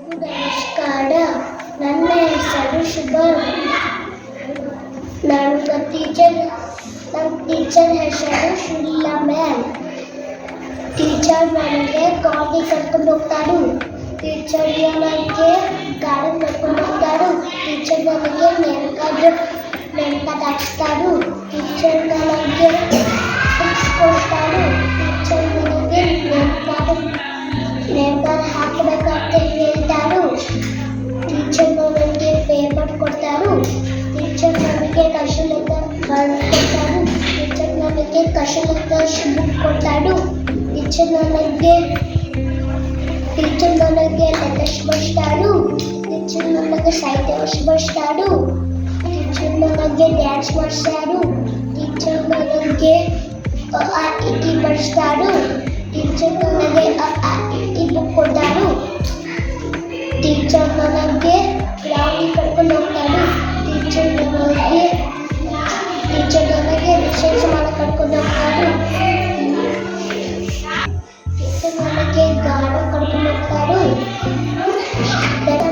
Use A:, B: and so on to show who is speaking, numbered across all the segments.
A: ಎಲ್ರಿಗೂ ನಮಸ್ಕಾರ ನನ್ನ ಹೆಸರು ಶುಭ ನನ್ನ ಟೀಚರ್ ನಮ್ಮ ಟೀಚರ್ ಹೆಸರು ಶುರಿಲಾ ಮ್ಯಾಮ್ ಟೀಚರ್ ನನಗೆ ಗಾಡಿ ಕರ್ಕೊಂಡು ಹೋಗ್ತಾರು ಟೀಚರ್ ನನಗೆ ಗಾಡಿ ಕರ್ಕೊಂಡು ಹೋಗ್ತಾರು ಟೀಚರ್ ನನಗೆ ನೆನಕಾದ ನೆನಕಾದ ಹಾಕ್ಸ್ತಾರು ಭಾಷೆಗೊತ್ತ ಬುಕ್ ಕೊಟ್ಟಾಡು ಟೀಚರ್ ನನಗೆ ಟೀಚರ್ ನನಗೆ ಲೆಟರ್ಸ್ ಬಡಿಸ್ತಾಡು ಟೀಚರ್ ನನಗೆ ಸಾಹಿತ್ಯ ವರ್ಷ ಬಡಿಸ್ತಾಡು ಟೀಚರ್ ನನಗೆ ಡ್ಯಾನ್ಸ್ ಮಾಡಿಸ್ತಾಡು ಟೀಚರ್ ನನಗೆ ಆ ಇಟಿ ಬಡಿಸ್ತಾಡು ಟೀಚರ್ ನನಗೆ ಆ ಇಟಿ ಬುಕ್ ಕೊಟ್ಟಾಡು ಟೀಚರ್ ನನಗೆ ಗ್ರೌಂಡ್ ಕರ್ಕೊಂಡು ಹೋಗ್ತಾಡು ಟೀಚರ್ ನನಗೆ మనకి గాఢ కడుపునొక్కారు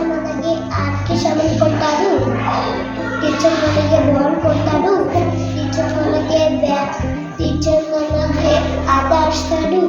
A: మనకి ఆర్కి సమయం కొట్టారు టీచర్ మనకి బాల్ కొట్టాడు టీచర్ మనకి బ్యాగ్ టీచర్ మనకి ఆట ఆడుతాడు